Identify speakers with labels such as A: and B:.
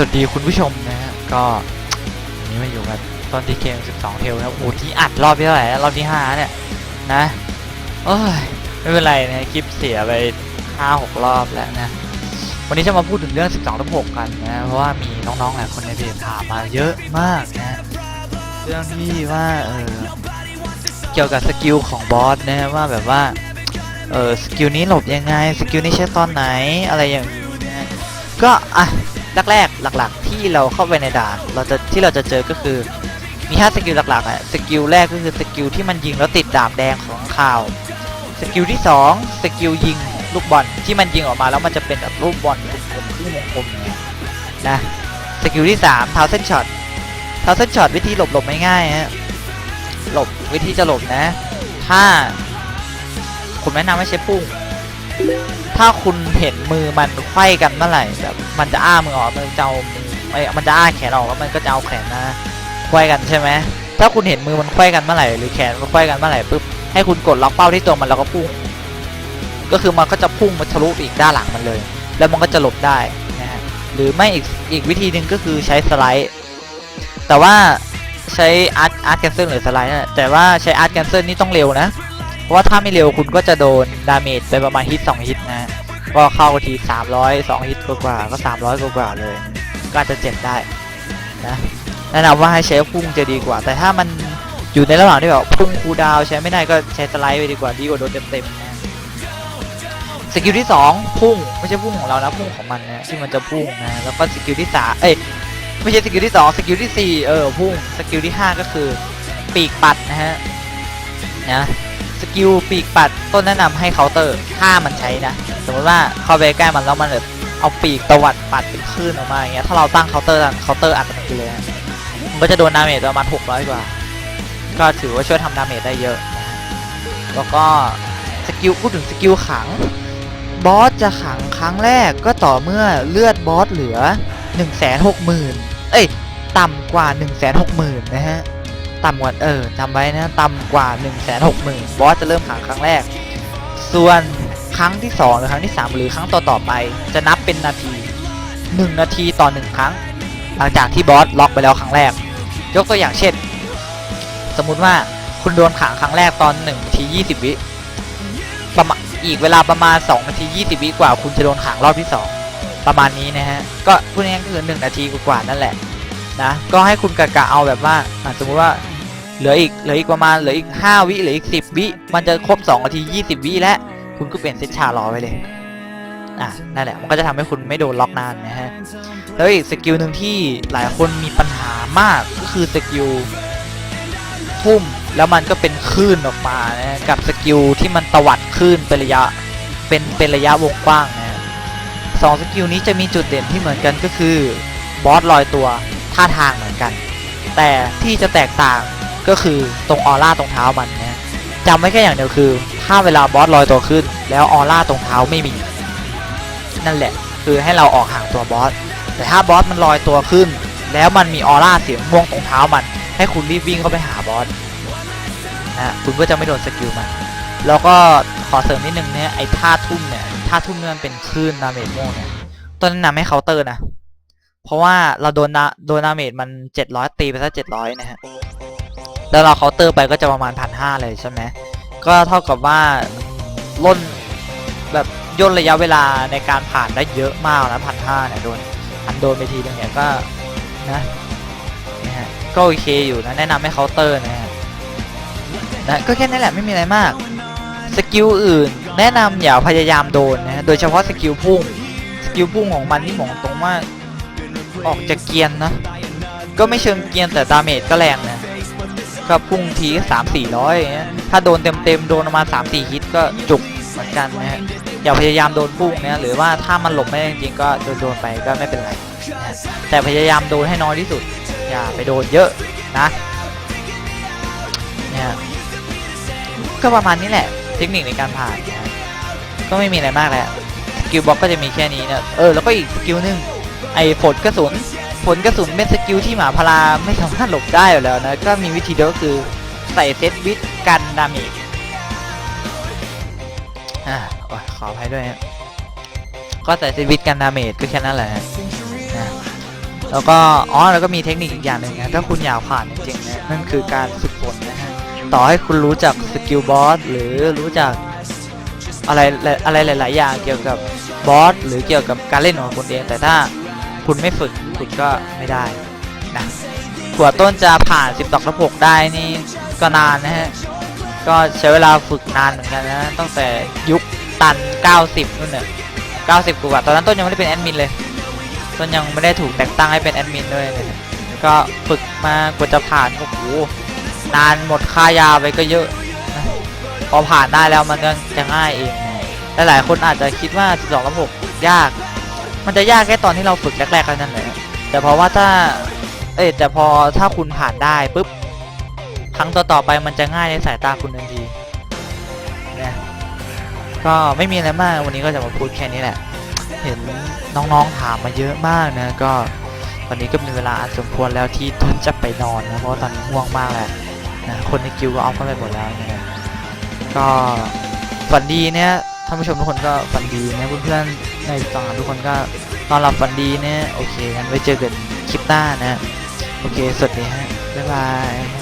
A: วัสดีคุณผู้ชมนะฮะก็วันนี้มาอยู่กับตอนที่เกม 12 เทลนะโอ้ที่อัดรอบที่เท่าไหร่แล้วรอบที่ 5 เนี่ยนะโอ้ยไม่เป็นไรนะคลิปเสียไป 5-6 รอบแล้วนะ วันนี้จะมาพูดถึงเรื่อง 12ทับ6กันนะเพราะว่ามีน้องๆหลายคนในเพจถามมาเยอะมากนะเรื่องที่ว่าเออเกี่ยวกับสกิลของบอสนะว่าแบบว่าเออสกิลนี้หลบยังไงสกิลนี้ใช้ตอนไหนอะไรอย่างนี้นะก็อะ แรกๆหลักๆ ที่เราเข้าไปในด่านเราจะที่เราจะเจอก็คือมี5สกิลหลักๆอะสกิลแรกก็คือสกิลที่มันยิงแล้วติดดาบแดงของข่าวสกิลที่2สกิลยิงลูกบอลที่มันยิงออกมาแล้วมันจะเป็นแบบรูปบอลกลมๆที่วงกลมนะสกิลที่3เท้าเส้นช็อตเท้าเส้นช็อตวิธีหลบหลบไม่ง่ายฮะหลบวิธีจะหลบนะ ถ้าผมแนะนำให้ใช้พุ่ง ถ้าคุณเห็นมือมันไขว้กันเมื่อไหร่แบบมันจะอ้ามือออกมันจะเอาไอ้มันจะอ้าแขนออกแล้วมันก็จะเอาแขนนะไขว้กันใช่ไหมถ้าคุณเห็นมือมันไขว้กันเมื่อไหร่หรือแขนมันไขว้กันเมื่อไหร่ปุ๊บให้คุณกดล็อกเป้าที่ตัวมันแล้วก็พุ่งก็คือมันก็จะพุ่งมาทะลุอีกด้านหลังมันเลย แล้วมันก็จะหลบได้นะฮะหรือไม่อีกอีกวิธีหนึ่งก็คือใช้สไลด์ แต่ว่าใช้อาร์ตอาร์ตแคนเซิลหรือสไลด์นะแต่ว่าใช้อาร์ตแคนเซิลนี่ต้องเร็วนะ ราะว่าถ้าไม่เร็วคุณก็จะโดนดาเมจไปประมาณฮิต2ฮิตนะก็เข้าที300 2ฮิตกว่าก็ 300 กว่าเลย ก็อาจจะเจ็บได้นะแนะนำว่าให้ใช้พุ่งจะดีกว่า แต่ถ้ามันอยู่ในระหว่างที่แบบพุ่งคูดาวใช้ไม่ได้ก็ใช้สไลด์ไปดีกว่าดีกว่าโดนเต็มๆนะสกิลที่ 2 พุ่งไม่ใช่พุ่งของเรานะพุ่งของมันนะที่มันจะพุ่งนะแล้วก็สกิลที่สามเอ้ยไม่ใช่สกิลที่2สกิลที่4เออพุ่งสกิลที่ 5 ก็คือปีกปัดนะฮะนะ สกิลปีกปัดต้นแนะนำให้เคาน์เตอร์ถ้ามันใช้นะ สมมติว่าเข้าไปใกล้มันแล้วมันแบบเอาปีกตวัดปัดเป็นคลื่นออกมาอย่างเงี้ยถ้าเราตั้งเคาน์เตอร์เคาน์เตอร์อัดมันไปเลยมันก็จะโดนดาเมจประมาณ600 กว่า ก็ถือว่าช่วยทำดาเมจได้เยอะนะฮะแล้วก็สกิลพูดถึงสกิลขังบอสจะขังครั้งแรกก็ต่อเมื่อเลือดบอสเหลือ 160,000 เอ้ย ต่ำกว่า 160,000 นะฮะ ต่ำกว่าเออจำไว้นะต่ำกว่า 160,000บอสจะเริ่มขังครั้งแรก ส่วนครั้งที่ 2 หรือครั้งที่ 3 หรือครั้งต่อๆไป จะนับเป็นนาที 1 นาทีต่อ 1 ครั้ง หลังจากที่บอสล็อกไปแล้วครั้งแรก ยกตัวอย่างเช่น สมมุติว่าคุณโดนขังครั้งแรกตอน1นาที20 วิประมาณอีกเวลาประมาณ 2 นาที 20 วิกว่า คุณจะโดนขังรอบที่ 2 ประมาณนี้นะฮะก็พูดง่ายๆก็คือ1นาทีกว่าๆนั่นแหละ นะก็ให้คุณกะกะเอาแบบว่าสมมุติว่าเหลืออีกเหลืออีกประมาณเหลืออีก 5 วิเหลืออีก 10 วิมันจะครบ2นาที 20 วิแล้วคุณก็เปลี่ยนเซตชารอไว้เลยอะนั่นแหละมันก็จะทำให้คุณไม่โดนล็อกนานนะฮะแล้วอีกสกิลหนึ่งที่หลายคนมีปัญหามากก็คือสกิลทุ่มแล้วมันก็เป็นคลื่นออกมานะกับสกิลที่มันตวัดคลื่นเป็นระยะเป็นเป็นระยะวงกว้างนะฮะสองสกิลนี้จะมีจุดเด่นที่เหมือนกันก็คือบอสลอยตัว ท่าทางเหมือนกัน แต่ที่จะแตกต่างก็คือตรงออร่าตรงเท้ามันนะจำไว้แค่อย่างเดียวคือ ถ้าเวลาบอสลอยตัวขึ้น แล้วออร่าตรงเท้าไม่มี นั่นแหละ คือให้เราออกห่างตัวบอสแต่ถ้าบอสมันลอยตัวขึ้น แล้วมันมีออร่าเสียงม่วงตรงเท้ามัน ให้คุณรีบวิ่งเข้าไปหาบอสนะคุณก็จะไม่โดนสกิลมันแล้วก็ขอเสริมนิดนึงเนี่ยไอ้ท่าทุ่มเนี่ยท่าทุ่มเนี่ยมันเป็นคลื่นดาเมจม่วงเนี่ยต้นแนนำให้เคาน์เตอร์นะ เพราะว่าเราโดนดาโดนดาเมจมัน700ตีไปซะ700นะฮะแล้วเราเคาน์เตอร์ไปก็จะประมาณพันห้าเลยใช่ไหมก็เท่ากับว่าล่นแบบย่นระยะเวลาในการผ่านได้เยอะมากนะพันห้าเนี่ยโดนอันโดนไปทีนึงเนี่ยก็นะนะฮะก็โอเคอยู่นะแนะนำให้เคาน์เตอร์นะฮะนะก็แค่นั้นแหละไม่มีอะไรมากสกิลอื่นแนะนำอย่าพยายามโดนนะโดยเฉพาะสกิลพุ่งสกิลพุ่งของมันนี่มองตรงว่า ออกจะเกียนนะ ก็ไม่เชิงเกียนแต่ดาเมจก็แรงนะก็พุ่งทีสามสี่ร้อยอย่างเงี้ยถ้าโดนเต็มเต็มๆโดนประมาณสามสี่ฮิตก็จุกเหมือนกันนะฮะอย่าพยายามโดนพุ่งนะหรือว่าถ้ามันหลบไม่ได้จริงๆก็โดนโดนๆไปก็ไม่เป็นไรนะแต่พยายามโดนให้น้อยที่สุด อย่าไปโดนเยอะนะเนี่ยก็ประมาณนี้แหละ เทคนิคในการผ่านนะก็ไม่มีอะไรมากแหละสกิลบล็อกก็จะมีแค่นี้เนี่ยเออแล้วก็อีกสกิลหนึ่ง ไอ้ฝนกระสุนผลกระสุนเป็นสกิลที่หมาพลาไม่สามารถหลบได้อยู่แล้วนะ ก็มีวิธีเดียวก็คือใส่เซตวิทกันดาเมจอ่าขออภัยด้วยฮะก็ใส่เซตวิทกันดาเมจก็แค่นั้นแหละนะแล้วก็อ๋อแล้วก็มีเทคนิคอีกอย่างหนึ่งนะถ้าคุณอยากผ่านจริงๆนะนั่นคือการฝึกฝนนะฮะต่อให้คุณรู้จักสกิลบอสหรือรู้จักอะไรอะไรหลาย ๆ อย่างเกี่ยวกับบอสหรือเกี่ยวกับการเล่นของคุณเองแต่ถ้า คุณไม่ฝึกคุณก็ไม่ได้นะกว่าต้นจะผ่าน10ดอกระพกได้นี่ก็นานนะฮะ ก็ใช้เวลาฝึกนานเหมือนกันนะตั้งแต่ยุคตัน 90นู่นเนี่ย90 กว่า ตอนนั้นต้นยังไม่ได้เป็นแอดมินเลย ต้นยังไม่ได้ถูกแต่งตั้งให้เป็นแอดมินด้วยเลยนะก็ฝึกมากว่าจะผ่านโอ้โหนานหมดค่ายาไปก็เยอะนะพอผ่านได้แล้วมันก็จะง่ายเองนะหลายๆคนอาจจะคิดว่า 12กับ6ยาก มันจะยากแค่ตอนที่เราฝึกแรกๆเท่านั้นแหละแต่เพราะว่าถ้า เอ้ยแต่พอถ้าคุณผ่านได้ปุ๊บครั้งต่อๆไปมันจะง่ายในสายตาคุณทันทีนะก็ไม่มีอะไรมากวันนี้ก็จะมาพูดแค่นี้แหละ เห็นน้องๆถามมาเยอะมากนะก็วันนี้ก็มีเวลาอันสมควรแล้วที่ต้นจะไปนอนนะเพราะตอนนี้ง่วงมากแหล้วนะคนในกิวก็เอาเข้าไปหมดแล้วนะก็ฝันดีเนี่ย ท่านผู้ชมทุกคนก็ฝันดีนะเพื่อนๆในต่างทุกคนก็นอนหลับฝันดีเนี่ยโอเคงั้นไว้เจอกันคลิปหน้านะ โอเค สวัสดีฮะ บ๊ายบาย